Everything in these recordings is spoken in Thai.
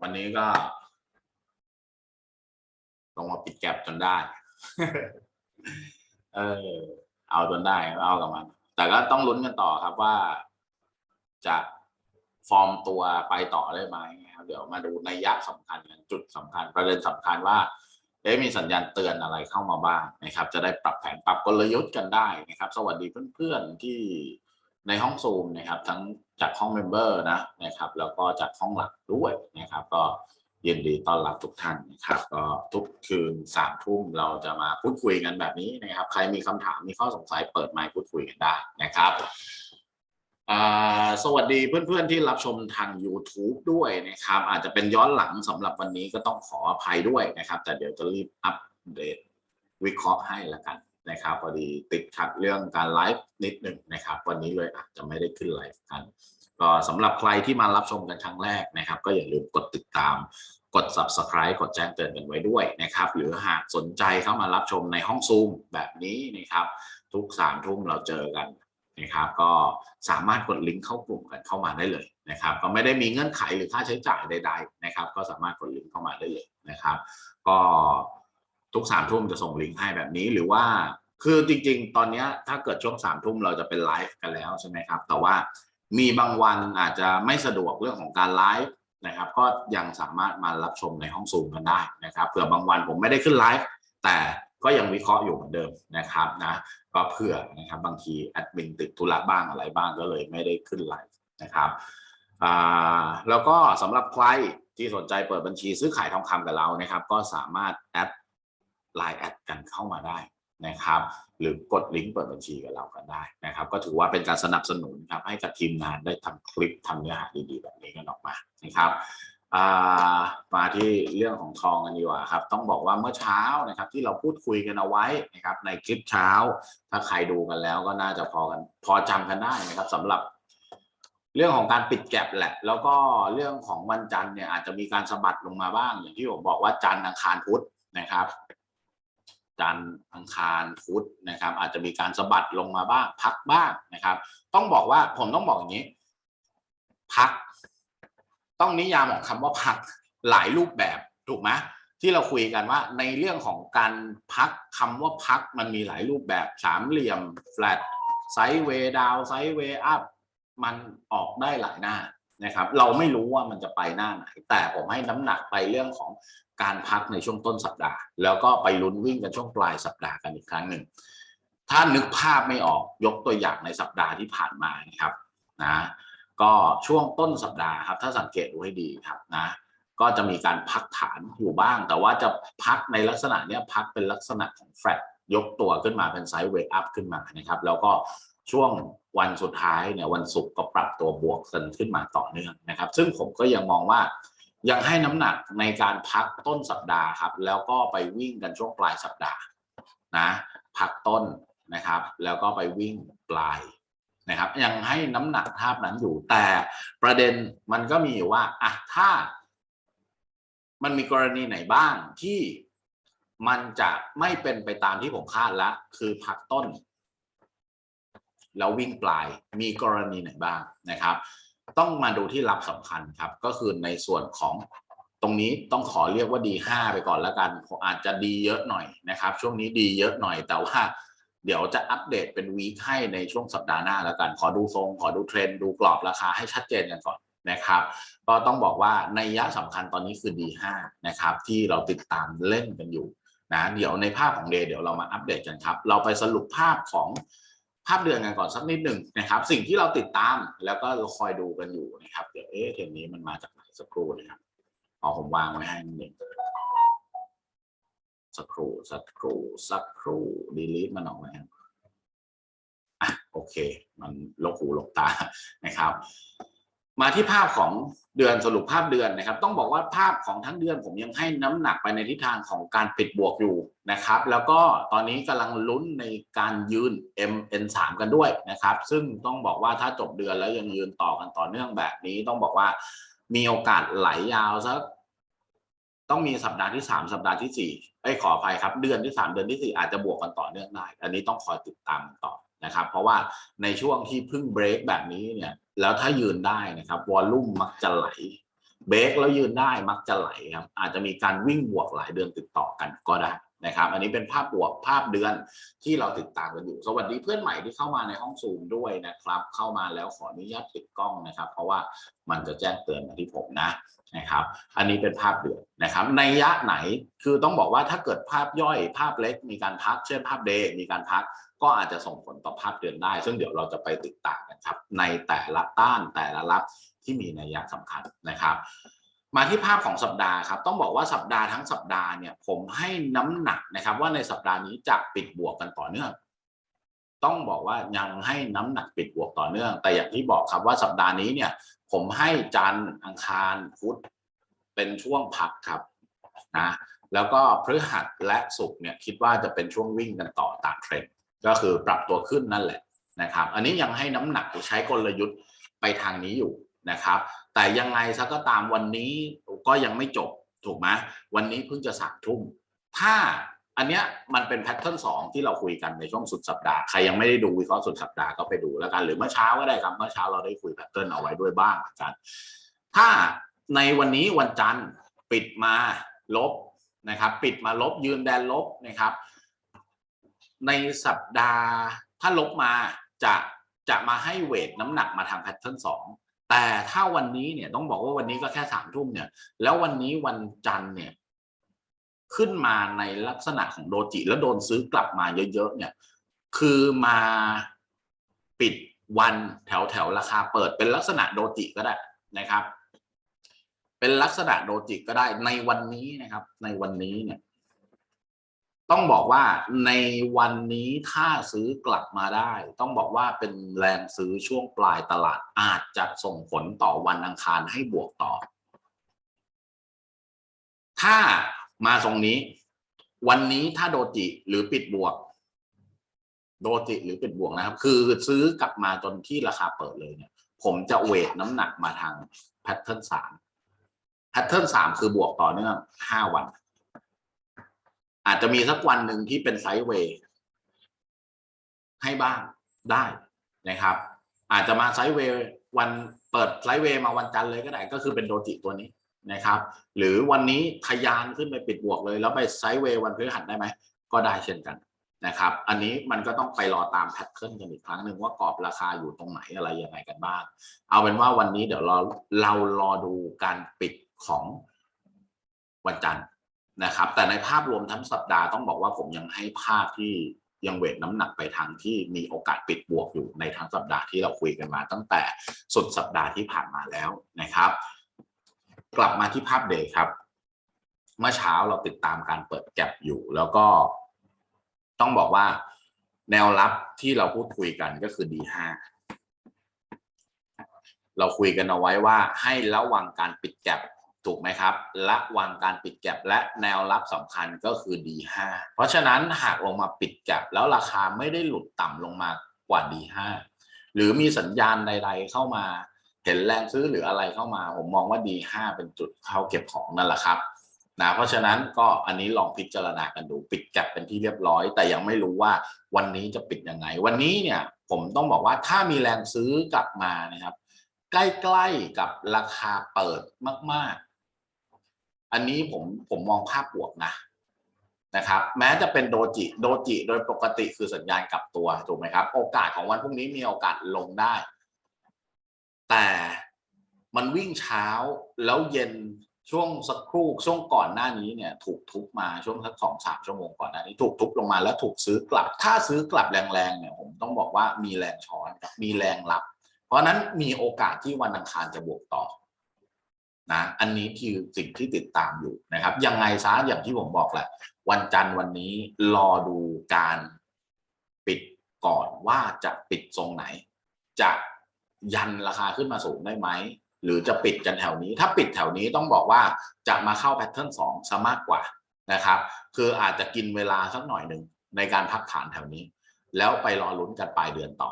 วันนี้ก็ลงมาปิดแก็บจนได้ เออ เอาจนได้เอากับมัน แต่ก็ต้องลุ้นกันต่อครับว่าจะฟอร์มตัวไปต่อได้ไหมครับเดี๋ยวมาดูในัยะสำคัญจุดสำคัญประเด็นสำคัญว่าเอ๊ะมีสัญญาณเตือนอะไรเข้ามาบ้างนะครับ จะได้ปรับแผนปรับกลยุทธ์กันได้นะครับ สวัสดีเพื่อนๆที่ ในห้องซูมนะครับทั้งจากห้องเมมเบอร์นะนะครับแล้วก็จากห้องหลักด้วยนะครับ ก็ยินดีต้อนรับทุกท่านนะครับ ก็ทุกคืนสามทุ่มเราจะมาพูดคุยกันแบบนี้นะครับ ใครมีคำถามมีข้อสงสัยเปิดไมค์พูดคุยกันได้นะครับสวัสดีเพื่อนๆที่รับชมทาง YouTube ด้วยนะครับ อาจจะเป็นย้อนหลังสำหรับวันนี้ก็ต้องขออภัยด้วยนะครับ แต่เดี๋ยวจะรีบอัปเดตวิเคราะห์ให้ละกัน นะครับพอดีติดขัดเรื่องการไลฟ์นิดหนึ่งนะครับ วันนี้เลยอาจจะไม่ได้ขึ้นไลฟ์กัน ก็สำหรับใครที่มารับชมกันครั้งแรกนะครับ ก็อย่าลืมกดติดตามกด subscribe กดแจ้งเตือนกันไว้ด้วยนะครับ หรือหากสนใจเข้ามารับชมในห้องซูมแบบนี้นะครับ ทุกสามทุ่มเราเจอกันนะครับ ก็สามารถกดลิงก์เข้ากลุ่มกันเข้ามาได้เลยนะครับ ก็ไม่ได้มีเงื่อนไขหรือค่าใช้จ่ายใด ๆ นะครับ ก็สามารถกดลิงก์เข้ามาได้เลยนะครับ ก็ ทุกสามทุ่มจะส่งลิงก์ให้แบบนี้หรือว่าคือจริง ๆ ตอนนี้ถ้าเกิดช่วงสามทุ่มเราจะเป็นไลฟ์กันแล้วใช่ไหมครับ แต่ว่ามีบางวันอาจจะไม่สะดวกเรื่องของการไลฟ์นะครับ ก็ยังสามารถมารับชมในห้องซูมกันได้นะครับเผื่อบางวันผมไม่ได้ขึ้นไลฟ์แต่ก็ยังวิเคราะห์อยู่เหมือนเดิมนะครับนะก็เผื่อนะครับบางทีแอดมินติดธุระบ้างอะไรบ้างก็เลยไม่ได้ขึ้นไลฟ์นะครับแล้วก็สำหรับใครที่สนใจเปิดบัญชีซื้อขายทองคำกับเรานะครับ ก็สามารถแอด ไลน์แอดกันเข้ามาได้นะครับ หรือกดลิงก์เปิดบัญชีกับเรากันได้นะครับ ก็ถือว่าเป็นการสนับสนุนครับให้กับทีมงานได้ทำคลิปทำเนื้อหาดีๆ แบบนี้กันออกมานะครับมาที่เรื่องของทองกันดีกว่าครับ ต้องบอกว่าเมื่อเช้านะครับที่เราพูดคุยกันเอาไว้นะครับในคลิปเช้า ถ้าใครดูกันแล้วก็น่าจะพอกัน พอจำกันได้นะครับสำหรับ เรื่องของการปิดแก็บแหละ แล้วก็เรื่องของวันจันทร์เนี่ยอาจจะมีการสะบัดลงมาบ้าง อย่างที่ผมบอกว่าจันทร์อังคารพุธนะครับ จันทร์อังคารพุธนะครับ อาจจะมีการสะบัดลงมาบ้าง พักบ้างนะครับ ต้องบอกว่าผมต้องบอกอย่างนี้ พัก ต้องนิยามของคำว่าพักหลายรูปแบบถูกไหมที่เราคุยกันว่าในเรื่องของการพักคำว่าพักมันมีหลายรูปแบบสามเหลี่ยมแฟลตไซด์เวย์ดาวไซด์เวย์อัพมันออกได้หลายหน้า นะครับ เราไม่รู้ว่ามันจะไปหน้าไหน แต่ผมให้น้ำหนักไปเรื่องของการพักในช่วงต้นสัปดาห์ แล้วก็ไปลุ้นวิ่งกันช่วงปลายสัปดาห์กันอีกครั้งหนึ่งถ้านึกภาพไม่ออกยกตัวอย่างในสัปดาห์ที่ผ่านมานะครับนะก็ช่วงต้นสัปดาห์ครับถ้าสังเกตดูให้ดีครับนะก็จะมีการพักฐานอยู่บ้าง แต่ว่าจะพักในลักษณะเนี้ยพักเป็นลักษณะของแฟลตยกตัวขึ้นมาเป็นไซด์เวกอัพขึ้นมานะครับ แล้วก็ช่วง วันสุดท้ายเนี่ยวันศุกร์ก็ปรับตัวบวกกันขึ้นมาต่อเนื่องนะครับ ซึ่งผมก็ยังมองว่ายังให้น้ำหนักในการพักต้นสัปดาห์ครับ แล้วก็ไปวิ่งกันช่วงปลายสัปดาห์นะพักต้นนะครับ แล้วก็ไปวิ่งปลายนะครับ ยังให้น้ำหนักภาพนั้นอยู่ แต่ประเด็นมันก็มีอยู่ว่าอะถ้า มันมีกรณีไหนบ้างที่มันจะไม่เป็นไปตามที่ผมคาดแล้วคือพักต้น แล้ววิ่งปลายมีกรณีไหนบ้างนะครับ ต้องมาดูที่รับสำคัญครับ ก็คือในส่วนของตรงนี้ต้องขอเรียกว่าดีห้าไปก่อนแล้วกันอาจจะดีเยอะหน่อยนะครับ ช่วงนี้ดีเยอะหน่อยแต่ว่าเดี๋ยวจะอัปเดตเป็นวีคให้ในช่วงสัปดาห์หน้าแล้วกัน ขอดูทรง ขอดูเทรนด์ดูกรอบราคาให้ชัดเจนกันก่อนนะครับ ก็ต้องบอกว่าในยะสำคัญตอนนี้คือ D5 นะครับ ที่เราติดตามเล่นกันอยู่นะเดี๋ยวในภาพของเดย์เดี๋ยวเรามาอัปเดตกันครับ เราไปสรุปภาพของ ภาพเดือนกันก่อนสักนิดหนึ่งนะครับ สิ่งที่เราติดตามแล้วก็คอยดูกันอยู่นะครับ เดี๋ยวเอ๊ะเทมนี้มันมาจากไหนสักครู่นะครับเอาผมวางไว้ให้นิดหนึ่งสักครู่สักครู่สักครู่ดีลิทมันออกมาครับอะโอเค มันลกหูลกตานะครับ มาที่ภาพของเดือนสรุปภาพเดือนนะครับ ต้องบอกว่าภาพของทั้งเดือนผมยังให้น้ำหนักไปในทิศทางของการปิดบวกอยู่นะครับ แล้วก็ตอนนี้กำลังลุ้นในการยืน MN3 กันด้วยนะครับ ซึ่งต้องบอกว่าถ้าจบเดือนแล้วยังยืนต่อกันต่อเนื่องแบบนี้ ต้องบอกว่ามีโอกาสไหลยาวสักต้องมีสัปดาห์ที่สามสัปดาห์ที่สี่ไอ้ขออภัยครับ เดือนที่สามเดือนที่สี่อาจจะบวกกันต่อเนื่องได้ อันนี้ต้องคอยติดตามต่อ นะครับ เพราะว่าในช่วงที่เพิ่งเบรกแบบนี้เนี่ย แล้วถ้ายืนได้นะครับวอลลุ่มมักจะไหลเบรกแล้วยืนได้มักจะไหลครับอาจจะมีการวิ่งบวกหลายเดือนติดต่อกันก็ได้นะครับ อันนี้เป็นภาพบวกภาพเดือนที่เราติดตามกันอยู่ สวัสดีเพื่อนใหม่ที่เข้ามาในห้องซูมด้วยนะครับ เข้ามาแล้วขออนุญาตปิดกล้องนะครับ เพราะว่ามันจะแจ้งเตือนมาที่ผมนะนะครับ อันนี้เป็นภาพเดือนนะครับ ในยะไหนคือต้องบอกว่าถ้าเกิดภาพย่อยภาพเล็กมีการพัก เช่นภาพเดย์มีการพัก ก็อาจจะส่งผลต่อภาพเดือนได้ ซึ่งเดี๋ยวเราจะไปติดตามกันครับในแต่ละต้านแต่ละรับที่มีในยยะสำคัญนะครับ มาที่ภาพของสัปดาห์ครับ ต้องบอกว่าสัปดาห์ทั้งสัปดาห์เนี่ยผมให้น้ำหนักนะครับ ว่าในสัปดาห์นี้จะปิดบวกกันต่อเนื่อง ต้องบอกว่ายังให้น้ำหนักปิดบวกต่อเนื่อง แต่อย่างที่บอกครับว่าสัปดาห์นี้เนี่ย ผมให้จันทร์อังคารพุธเป็นช่วงพักครับนะแล้วก็พฤหัสและศุกร์เนี่ยคิดว่าจะเป็นช่วงวิ่งกันต่อตามเทรนด์ ก็คือปรับตัวขึ้นนั่นแหละนะครับ อันนี้ยังให้น้ำหนักใช้กลยุทธ์ไปทางนี้อยู่นะครับ แต่ยังไงซะก็ตามวันนี้ก็ยังไม่จบถูกไหมวันนี้เพิ่งจะสามทุ่ม ถ้าอันเนี้ยมันเป็นแพทเทิร์นสองที่เราคุยกันในช่วงสุดสัปดาห์ ใครยังไม่ได้ดูวิเคราะห์สุดสัปดาห์ก็ไปดูแล้วกัน หรือเมื่อเช้าก็ได้ครับ เมื่อเช้าเราได้คุยแพทเทิร์นเอาไว้ด้วยบ้างเหมือนกัน ถ้าในวันนี้วันจันทร์ปิดมาลบนะครับ ปิดมาลบยืนแดนลบนะครับ ในสัปดาห์ถ้าลบมาจะจะมาให้เวทน้ำหนักมาทางแพทเทิร์นสองแต่ถ้าวันนี้เนี่ยต้องบอกว่าวันนี้ก็แค่สามทุ่มเนี่ย แล้ววันนี้วันจันทร์เนี่ย ขึ้นมาในลักษณะของโดจิแล้วโดนซื้อกลับมาเยอะๆเนี่ย คือมาปิดวันแถวแถวๆราคาเปิดเป็นลักษณะโดจิก็ได้นะครับ เป็นลักษณะโดจิก็ได้ในวันนี้นะครับ ในวันนี้เนี่ย ต้องบอกว่าในวันนี้ถ้าซื้อกลับมาได้ ต้องบอกว่าเป็นแรงซื้อช่วงปลายตลาดอาจจะส่งผลต่อวันอังคารให้บวกต่อ ถ้ามาตรงนี้ วันนี้ถ้าโดจิหรือปิดบวก โดจิหรือปิดบวกนะครับ คือซื้อกลับมาจนที่ราคาเปิดเลยเนี่ย ผมจะเวทน้ำหนักมาทางแพทเทิร์นสามแพทเทิร์นสามคือบวกต่อเนื่องห้าวัน อาจจะมีสักวันหนึ่งที่เป็นไซด์เวย์ให้บ้างได้นะครับ อาจจะมาไซด์เวย์วันเปิดไซด์เวย์มาวันจันทร์เลยก็ได้ ก็คือเป็นโดจิตัวนี้นะครับ หรือวันนี้ทะยานขึ้นไปปิดบวกเลย แล้วไปไซด์เวย์วันพฤหัสได้ไหมก็ได้เช่นกันนะครับ อันนี้มันก็ต้องไปรอตามแพทเทิร์นกันอีกครั้งหนึ่งว่ากรอบราคาอยู่ตรงไหนอะไรยังไงกันบ้าง เอาเป็นว่าวันนี้เดี๋ยวเราเรารอดูการปิดของวันจันทร์ นะครับ แต่ในภาพรวมทั้งสัปดาห์ต้องบอกว่าผมยังให้ภาพที่ยังเวทน้ำหนักไปทางที่มีโอกาสปิดบวกอยู่ในทั้งสัปดาห์ที่เราคุยกันมา ตั้งแต่สุดสัปดาห์ที่ผ่านมาแล้วนะครับ กลับมาที่ภาพเดย์ครับเมื่อเช้าเราติดตามการเปิดแก็บอยู่ แล้วก็ต้องบอกว่าแนวรับที่เราพูดคุยกันก็คือ D5 เราคุยกันเอาไว้ว่าให้ระวังการปิดแก็บ ถูกไหมครับระวังการปิดแก็บและแนวรับสำคัญก็คือ D5 เพราะฉะนั้นหากลงมาปิดแก็บแล้วราคาไม่ได้หลุดต่ำลงมากว่า D5 หรือมีสัญญาณใด ๆ เข้ามาเห็นแรงซื้อหรืออะไรเข้ามา ผมมองว่า D5 เป็นจุดเข้าเก็บของนั่นแหละครับนะเพราะฉะนั้นก็อันนี้ลองพิจารณากันดูปิดแก็บเป็นที่เรียบร้อย แต่ยังไม่รู้ว่าวันนี้จะปิดยังไง วันนี้เนี่ยผมต้องบอกว่าถ้ามีแรงซื้อกลับมานะครับ ใกล้ๆกับราคาเปิดมากๆ อันนี้ผมผมมองภาพบวกนะนะครับ แม้จะเป็นโดจิโดจิโดยปกติคือสัญญาณกลับตัวถูกไหมครับ โอกาสของวันพรุ่งนี้มีโอกาสลงได้ แต่มันวิ่งเช้าแล้วเย็นช่วงสักครู่ช่วงก่อนหน้านี้เนี่ย ถูกทุบมาช่วงสักสองสามชั่วโมงก่อนหน้านี้ถูกทุบลงมาแล้วถูกซื้อกลับ ถ้าซื้อกลับแรงๆเนี่ย ผมต้องบอกว่ามีแรงช้อนครับมีแรงรับ เพราะนั้นมีโอกาสที่วันอังคารจะบวกต่อ นะอันนี้คือสิ่งที่ติดตามอยู่นะครับ ยังไงซะอย่างที่ผมบอกแหละ วันจันทร์วันนี้รอดูการปิดก่อนว่าจะปิดทรงไหน จะยันราคาขึ้นมาสูงได้ไหม หรือจะปิดกันแถวนี้ ถ้าปิดแถวนี้ต้องบอกว่าจะมาเข้าแพทเทิร์นสองซะมากกว่านะครับ คืออาจจะกินเวลาสักหน่อยหนึ่งในการพักฐานแถวนี้ แล้วไปรอลุ้นกันปลายเดือนต่อ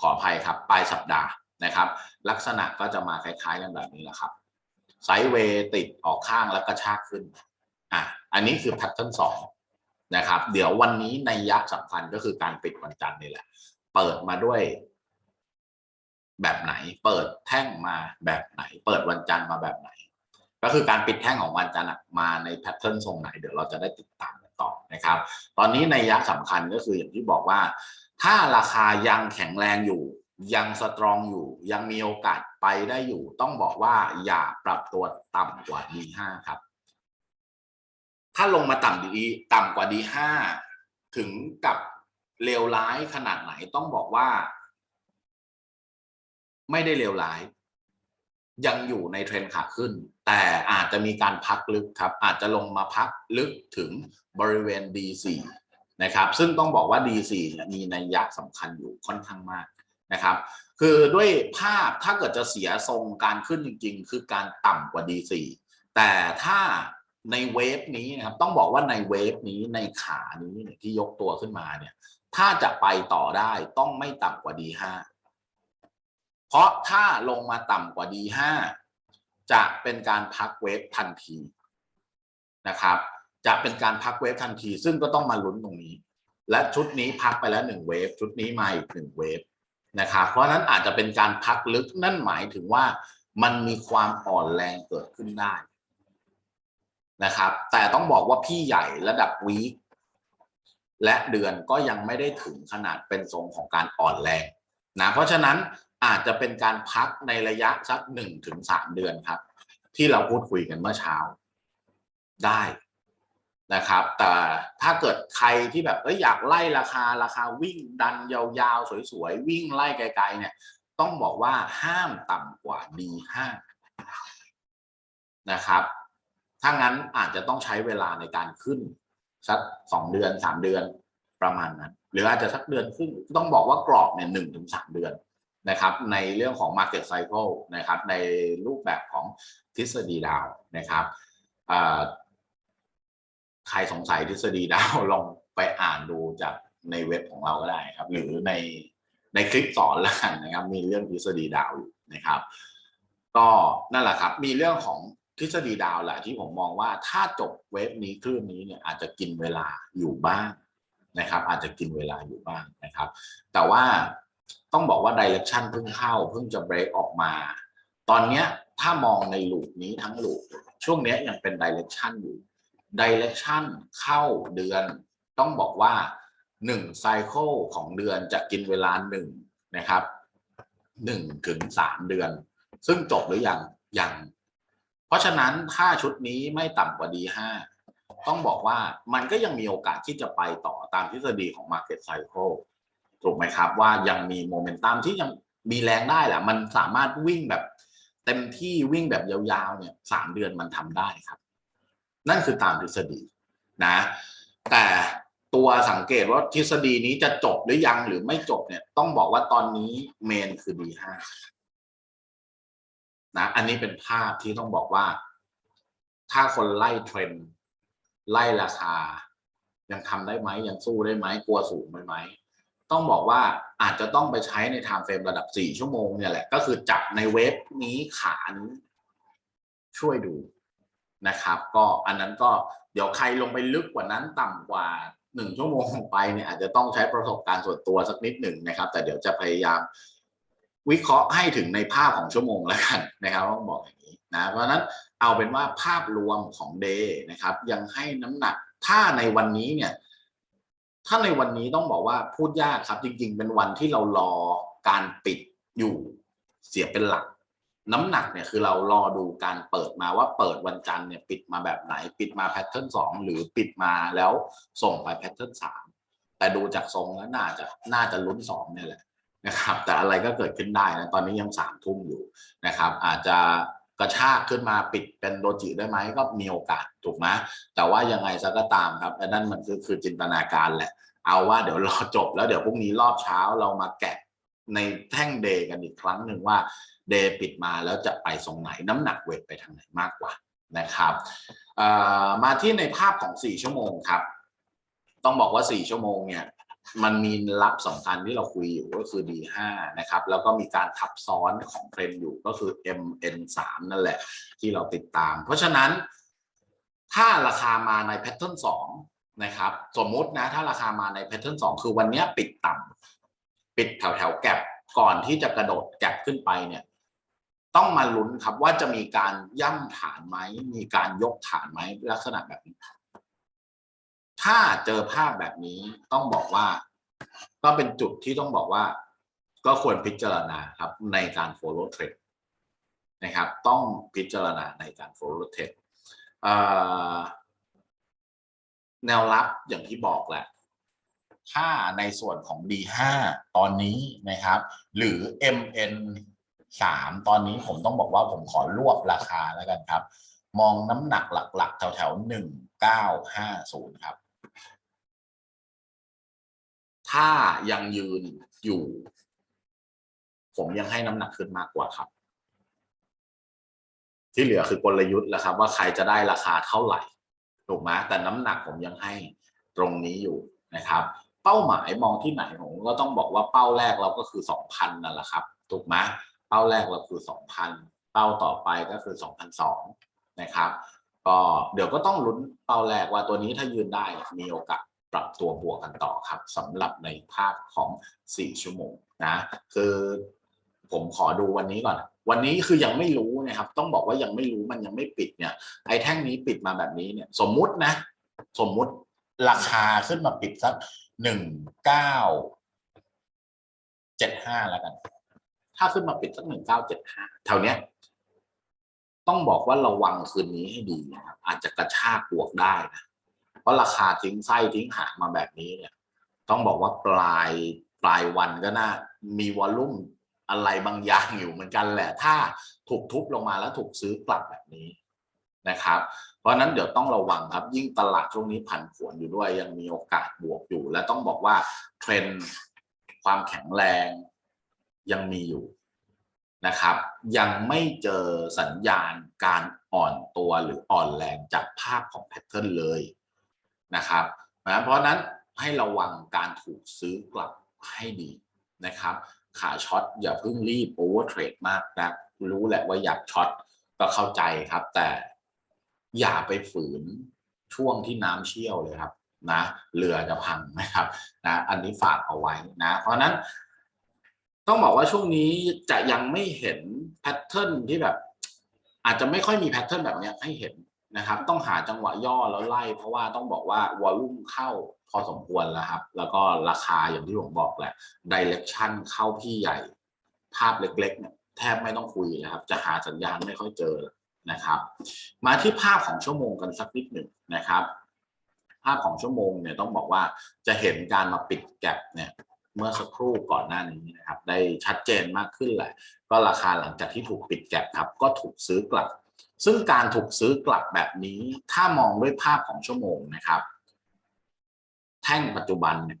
ขออภัยครับปลายสัปดาห์นะครับ ลักษณะก็จะมาคล้ายๆกันแบบนี้แหละครับ ไซด์เวย์ติดออกข้างแล้วก็ชากขึ้นอะอันนี้คือแพทเทิร์นสองนะครับ เดี๋ยววันนี้ในยักษ์สำคัญก็คือการปิดวันจันทร์นี่แหละ เปิดมาด้วย แบบไหน เปิดแท่งมาแบบไหน เปิดวันจันทร์มาแบบไหน ก็คือการปิดแท่งของวันจันทร์มาในแพทเทิร์นทรงไหนเดี๋ยวเราจะได้ติดตามกันต่อนะครับ ตอนนี้ในยยะสำคัญก็คืออย่างที่บอกว่า ถ้าราคายังแข็งแรงอยู่ ยังสตรองอยู่ ยังมีโอกาสไปได้อยู่ ต้องบอกว่าอย่าปรับตัวต่ำกว่า D5 ครับ ถ้าลงมาต่ำดีต่ำกว่า D5 ถึงกับเลวร้ายขนาดไหนต้องบอกว่า ไม่ได้เลวร้าย ยังอยู่ในเทรนขาขึ้น แต่อาจจะมีการพักลึกครับ อาจจะลงมาพักลึกถึงบริเวณ D4 นะครับ ซึ่งต้องบอกว่า D4 เนี่ยมีนัยยะสำคัญอยู่ค่อนข้างมาก นะครับ คือด้วยภาพถ้าเกิดจะเสียทรงการขึ้นจริง ๆ คือการต่ำกว่า D4 แต่ถ้าในเวฟนี้นะครับต้องบอกว่าในเวฟนี้ในขานี้เนี่ยที่ยกตัวขึ้นมาเนี่ย ถ้าจะไปต่อได้ต้องไม่ต่ำกว่า D5 เพราะถ้าลงมาต่ำกว่า D5 จะเป็นการพักเวฟทันทีนะครับ จะเป็นการพักเวฟทันที ซึ่งก็ต้องมาลุ้นตรงนี้ และชุดนี้พักไปแล้วหนึ่งเวฟชุดนี้มาอีกหนึ่งเวฟ นะครับเพราะนั้นอาจจะเป็นการพักลึกนั่นหมายถึงว่ามันมีความอ่อนแรงเกิดขึ้นได้นะครับ แต่ต้องบอกว่าพี่ใหญ่ระดับวีคและเดือนก็ยังไม่ได้ถึงขนาดเป็นทรงของการอ่อนแรงนะเพราะฉะนั้นอาจจะเป็นการพักในระยะสักหนึ่งถึงสามเดือนครับ ที่เราพูดคุยกันเมื่อเช้าได้ นะครับ แต่ถ้าเกิดใครที่แบบเอ้ยอยากไล่ราคาราคาวิ่งดันยาวๆ สวยๆ วิ่งไล่ไกลๆ เนี่ย ต้องบอกว่าห้ามต่ำกว่า D5 นะครับ ถ้างั้นอาจจะต้องใช้เวลาในการขึ้นสักสองเดือนสามเดือนประมาณนั้น หรืออาจจะสักเดือนครึ่งต้องบอกว่ากรอบเนี่ยหนึ่งถึงสามเดือนนะครับในเรื่องของ Market Cycle นะครับในรูปแบบของทฤษฎีดาวนะครับ ใครสงสัยทฤษฎีดาวลองไปอ่านดูจากในเว็บของเราก็ได้ครับ หรือในในคลิปสอนล้วกันนะครับ มีเรื่องทฤษฎีดาวอยู่นะครับ ก็นั่นแหละครับ มีเรื่องของทฤษฎีดาวแหละที่ผมมองว่าถ้าจบเวฟนี้คลื่นนี้เนี่ยอาจจะกินเวลาอยู่บ้างนะครับ อาจจะกินเวลาอยู่บ้างนะครับ แต่ว่าต้องบอกว่าดิเรกชันเพิ่งเข้าเพิ่งจะเบรกออกมา ตอนเนี้ยถ้ามองในลูปนี้ทั้งลูปช่วงเนี้ยยังเป็นดิเรกชันอยู่ ดิเรกชันเข้าเดือน ต้องบอกว่าหนึ่งไซคลของเดือนจะกินเวลาหนึ่งนะครับหนึ่งถึงสามเดือน ซึ่งจบหรือยังยัง เพราะฉะนั้นถ้าชุดนี้ไม่ต่ำกว่า D5 ต้องบอกว่ามันก็ยังมีโอกาสที่จะไปต่อตามทฤษฎีของ Market Cycle ถูกไหมครับว่ายังมีโมเมนตัมที่ยังมีแรงได้แหละมันสามารถวิ่งแบบเต็มที่วิ่งแบบยาวๆเนี่ยสามเดือนมันทำได้ครับ นั่นคือตามทฤษฎีนะ แต่ตัวสังเกตว่าทฤษฎีนี้จะจบหรือยังหรือไม่จบเนี่ยต้องบอกว่าตอนนี้เมนคือ D5 นะอันนี้เป็นภาพที่ต้องบอกว่า ถ้าคนไล่เทรนไล่ราคา ยังทำได้ไหมยังสู้ได้ไหมกลัวสูงไหมไหม ต้องบอกว่าอาจจะต้องไปใช้ในไทม์เฟรมระดับ 4 ชั่วโมงเนี่ยแหละ ก็คือจับในเวฟนี้ขานี้ช่วยดู นะครับ ก็อันนั้นก็เดี๋ยวใครลงไปลึกกว่านั้นต่ำกว่า1ชั่วโมงไปเนี่ยอาจจะต้องใช้ประสบการณ์ส่วนตัวสักนิดหนึ่งนะครับ แต่เดี๋ยวจะพยายามวิเคราะห์ให้ถึงในภาพของชั่วโมงแล้วกันนะครับต้องบอกอย่างนี้นะเพราะฉะนั้นเอาเป็นว่าภาพรวมของเดย์นะครับ ยังให้น้ำหนักถ้าในวันนี้เนี่ยถ้าในวันนี้ต้องบอกว่าพูดยากครับ จริง ๆ เป็นวันที่เรารอการปิดอยู่เสียเป็นหลัก น้ำหนักเนี่ยคือเรารอดูการเปิดมาว่าเปิดวันจันทร์เนี่ยปิดมาแบบไหน ปิดมาแพทเทิร์นสองหรือปิดมาแล้วส่งไปแพทเทิร์นสามแต่ดูจากทรงแล้วน่าจะน่าจะลุ้นสองเนี่ยแหละนะครับ แต่อะไรก็เกิดขึ้นได้นะตอนนี้ยังสามทุ่มอยู่นะครับ อาจจะกระชากขึ้นมาปิดเป็นโดจิได้ไหมก็มีโอกาสถูกไหมแต่ว่ายังไงซะก็ตามครับนนั้นมันคือคือจินตนาการแหละ เอาว่าเดี๋ยวรอจบแล้วเดี๋ยวพรุ่งนี้รอบเช้าเรามาแกะในแท่งเดย์กันอีกครั้งหนึ่งว่า เดย์ปิดมาแล้วจะไปทรงไหนน้ำหนักเวทไปทางไหนมากกว่านะครับมาที่ในภาพของ 4 ชั่วโมงครับ ต้องบอกว่า 4 ชั่วโมงเนี่ยมันมีรับสำคัญที่เราคุยอยู่ก็คือ D5 นะครับ แล้วก็มีการทับซ้อนของเทรนอยู่ก็คือ MN3 นั่นแหละที่เราติดตาม เพราะฉะนั้น ถ้าราคามาในแพทเทิร์น2นะครับ สมมุตินะ ถ้าราคามาในแพทเทิร์น2คือวันนี้ปิดต่ำปิดแถวแถวแก็บก่อนที่จะกระโดดแก็บขึ้นไปเนี่ย ต้องมาลุ้นครับว่าจะมีการย่ำฐานไหมมีการยกฐานไหมลักษณะแบบนี้ ถ้าเจอภาพแบบนี้ต้องบอกว่า ก็เป็นจุดที่ต้องบอกว่า ก็ควรพิจารณาครับในการ follow trend นะครับ ต้องพิจารณาในการ follow trend เอ่อแนวรับอย่างที่บอกแหละถ้าในส่วนของ D5 ตอนนี้นะครับ หรือ MN 3ตอนนี้ผมต้องบอกว่าผมขอรวบราคาแล้วกันครับ มองน้ำหนักหลักๆ แถวๆ1950ครับ ถ้ายังยืนอยู่ ผมยังให้น้ำหนักขึ้นมากกว่าครับ ที่เหลือคือกลยุทธ์แหละครับ ว่าใครจะได้ราคาเท่าไหร่ถูกไหมแต่น้ำหนักผมยังให้ตรงนี้อยู่นะครับ เป้าหมายมองที่ไหนผมก็ต้องบอกว่าเป้าแรกเราก็คือสองพันนั่นแหละครับถูกไหม เป้าแรกเราคือสองพันเป้าต่อไปก็คือสองพันสองนะครับก็เดี๋ยวก็ต้องลุ้นเป้าแรกว่าตัวนี้ถ้ายืนได้มีโอกาสปรับตัวบวกกันต่อครับสำหรับในภาพของ 4 ชั่วโมงนะคือผมขอดูวันนี้ก่อน วันนี้คือยังไม่รู้นะครับ ต้องบอกว่ายังไม่รู้มันยังไม่ปิดเนี่ยไอ้แท่งนี้ปิดมาแบบนี้เนี่ย สมมุตินะ สมมุติราคาขึ้นมาปิดสักหนึ่งเก้าเจ็ดห้าแล้วกัน ถ้าขึ้นมาปิดสักหนึ่งเก้าเจ็ดห้าแถวเนี้ย ต้องบอกว่าระวังคืนนี้ให้ดีนะครับ อาจจะกระชากบวกได้นะเพราะราคาทิ้งไส้ทิ้งหางมาแบบนี้เนี่ย ต้องบอกว่าปลายปลายวันก็น่ามีวอลลุ่มอะไรบางอย่างอยู่เหมือนกันแหละ ถ้าถูกทุบลงมาแล้วถูกซื้อกลับแบบนี้นะครับ เพราะนั้นเดี๋ยวต้องระวังครับ ยิ่งตลาดช่วงนี้ผันผวนอยู่ด้วยยังมีโอกาสบวกอยู่ และต้องบอกว่าเทรนด์ความแข็งแรง ยังมีอยู่นะครับ ยังไม่เจอสัญญาณการอ่อนตัวหรืออ่อนแรงจากภาพของแพทเทิร์นเลยนะครับนะเพราะนั้นให้ระวังการถูกซื้อกลับให้ดีนะครับ ขาช็อตอย่าเพิ่งรีบโอเวอร์เทรดมากนะรู้แหละว่าอยากช็อตก็เข้าใจครับ แต่อย่าไปฝืนช่วงที่น้ำเชี่ยวเลยครับนะเรือจะพังนะครับนะอันนี้ฝากเอาไว้นะ เพราะนั้น ต้องบอกว่าช่วงนี้จะยังไม่เห็นแพทเทิร์นที่แบบ อาจจะไม่ค่อยมีแพทเทิร์นแบบนี้ให้เห็นนะครับ ต้องหาจังหวะย่อแล้วไล่ เพราะว่าต้องบอกว่าวอลุ่มเข้าพอสมควรแล้วครับ แล้วก็ราคาอย่างที่ผมบอกแหละดิเรกชันเข้าพี่ใหญ่ ภาพเล็กๆเนี่ยแทบไม่ต้องคุยเลยครับ จะหาสัญญาณไม่ค่อยเจอนะครับ มาที่ภาพของชั่วโมงกันสักนิดหนึ่งนะครับ ภาพของชั่วโมงเนี่ยต้องบอกว่าจะเห็นการมาปิดแกลบเนี่ย เมื่อสักครู่ก่อนหน้านี้นะครับได้ชัดเจนมากขึ้นแหละ ก็ราคาหลังจากที่ถูกปิดแกลบครับ ก็ถูกซื้อกลับ ซึ่งการถูกซื้อกลับแบบนี้ ถ้ามองด้วยภาพของชั่วโมงนะครับ แท่งปัจจุบันเนี่ย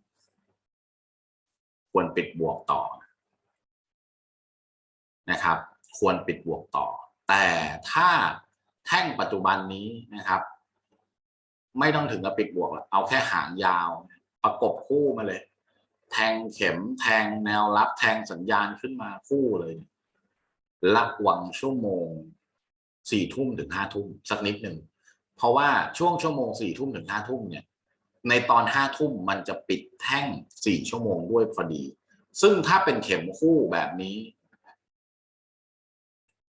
ควรปิดบวกต่อนะครับ ควรปิดบวกต่อ แต่ถ้าแท่งปัจจุบันนี้นะครับ ไม่ต้องถึงกับปิดบวกหรอกเอาแค่หางยาว ประกบคู่มาเลย แทงเข็มแทงแนวรับแทงสัญญาณขึ้นมาคู่เลยระวังชั่วโมงสี่ทุ่มถึงห้าทุ่มสักนิดหนึ่งเพราะว่าช่วงชั่วโมงสี่ทุ่มถึงห้าทุ่มเนี่ยในตอนห้าทุ่มมันจะปิดแท่งสี่ชั่วโมงด้วยพอดี ซึ่งถ้าเป็นเข็มคู่แบบนี้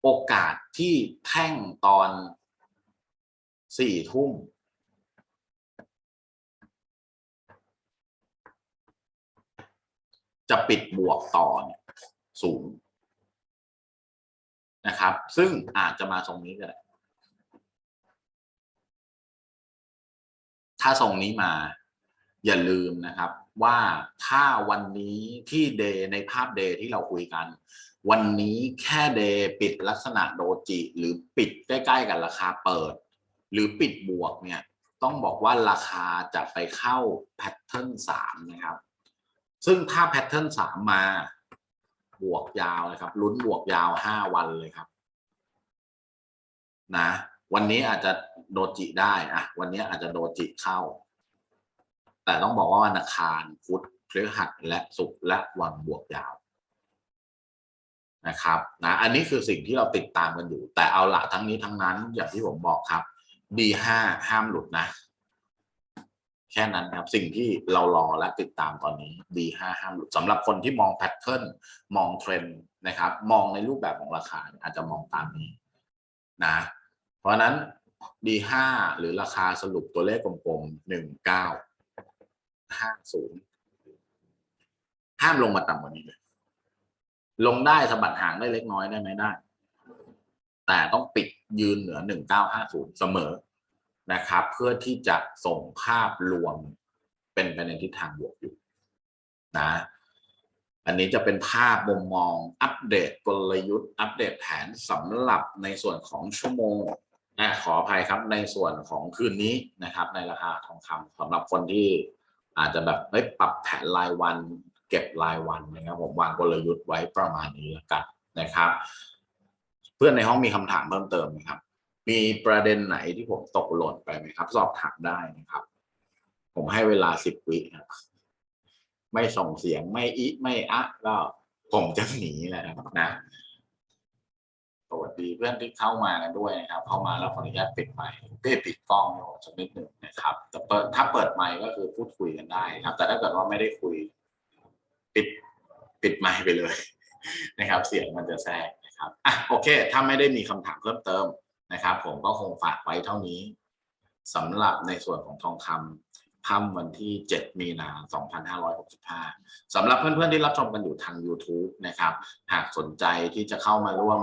โอกาสที่แท่งตอนสี่ทุ่ม จะปิดบวกต่อเนี่ยสูงนะครับ ซึ่งอาจจะมาทรงนี้ก็ได้ถ้าทรงนี้มา อย่าลืมนะครับ ว่าถ้าวันนี้ที่เดในภาพเดที่เราคุยกัน วันนี้แค่เดปิดลักษณะโดจิหรือปิดใกล้ๆ กับราคาเปิด หรือปิดบวกเนี่ย ต้องบอกว่าราคาจะไปเข้าแพทเทิร์นสามนะครับ ซึ่งถ้าแพทเทิร์นสามมา บวกยาวเลยครับลุ้นบวกยาวห้าวันเลยครับ นะ วันนี้อาจจะโดจิได้อะวันนี้อาจจะโดจิเข้า แต่ต้องบอกว่าวันอังคารพุธพฤหัสและศุกร์และวันบวกยาวนะครับนะอันนี้คือสิ่งที่เราติดตามกันอยู่ แต่เอาละทั้งนี้ทั้งนั้นอย่างที่ผมบอกครับ D5 ห้ามหลุดนะ แค่นั้นครับ สิ่งที่เรารอและติดตามตอนนี้ D5 ห้ามหลุดสำหรับคนที่มองแพทเทิร์นมองเทรนด์นะครับ มองในรูปแบบของราคาอาจจะมองตามนี้นะ เพราะนั้น D5 หรือราคาสรุปตัวเลขกลมๆหนึ่งเก้าห้าศูนย์ห้ามลงมาต่ำกว่านี้เลย ลงได้สะบัดหางได้เล็กน้อยได้ไหมได้ แต่ต้องปิดยืนเหนือหนึ่งเก้าห้าศูนย์เสมอ นะครับ เพื่อที่จะส่งภาพรวมเป็นไปในทิศทางบวกอยู่นะอันนี้จะเป็นภาพมุมมองอัปเดตกลยุทธ์ อัปเดตแผนสำหรับในส่วนของชั่วโมงนะขออภัยครับในส่วนของคืนนี้นะครับ ในราคาทองคำสำหรับคนที่อาจจะแบบเฮ้ยปรับแผนรายวันเก็บรายวันนะครับ ผมวางกลยุทธ์ไว้ประมาณนี้แล้วกันนะครับ เพื่อนในห้องมีคำถามเพิ่มเติมไหมครับ มีประเด็นไหนที่ผมตกหล่นไปไหมครับ สอบถามได้นะครับ ผมให้เวลาสิบวิครับไม่ส่งเสียงไม่อิไม่อะก็ผมจะหนีแหละครับนะสวัสดีเพื่อนที่เข้ามากันด้วยนะครับ เข้ามาแล้วขออนุญาตปิดไมค์เพื่อปิดกล้องสักนิดหนึ่งนะครับ แต่เปิดถ้าเปิดไมค์ก็คือพูดคุยกันได้ครับ แต่ถ้าเกิดว่าไม่ได้คุย ปิดปิดไมค์ไปเลย นะครับ เสียงมันจะแทรกนะครับอะโอเค ถ้าไม่ได้มีคำถามเพิ่มเติม นะครับ ผมก็คงฝากไว้เท่านี้สำหรับในส่วนของทองคำค่ำวันที่ 7 มีนา 2565สำหรับเพื่อนๆที่รับชมกันอยู่ทาง YouTube นะครับ หากสนใจที่จะเข้ามาร่วม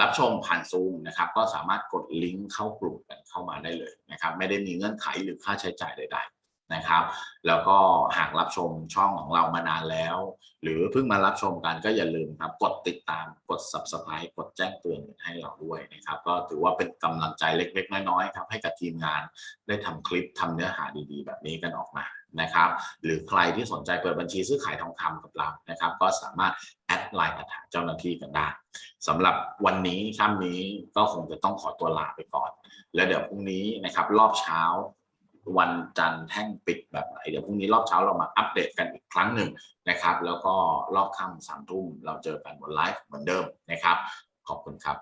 รับชมผ่านซูมนะครับ ก็สามารถกดลิงก์เข้ากลุ่มกันเข้ามาได้เลยนะครับ ไม่ได้มีเงื่อนไขหรือค่าใช้จ่ายใดๆ นะครับ แล้วก็หากรับชมช่องของเรามานานแล้ว หรือเพิ่งมารับชมกันก็อย่าลืมครับ กดติดตามกด subscribe กดแจ้งเตือนให้เราด้วยนะครับ ก็ถือว่าเป็นกำลังใจเล็ก ๆ น้อยๆครับให้กับทีมงานได้ทำคลิปทำเนื้อหาดีๆ แบบนี้กันออกมานะครับ หรือใครที่สนใจเปิดบัญชีซื้อขายทองคำกับเรานะครับ ก็สามารถแอดไลน์มาถามเจ้าหน้าที่กันได้สำหรับวันนี้ค่ำนี้ก็คงจะต้องขอตัวลาไปก่อน แล้วเดี๋ยวพรุ่งนี้นะครับรอบเช้า วันจันทร์แท่งปิดแบบไหน เดี๋ยวพรุ่งนี้รอบเช้าเรามาอัปเดตกันอีกครั้งหนึ่งนะครับ แล้วก็รอบค่ำสามทุ่มเราเจอกันบนไลฟ์เหมือนเดิมนะครับ ขอบคุณครับ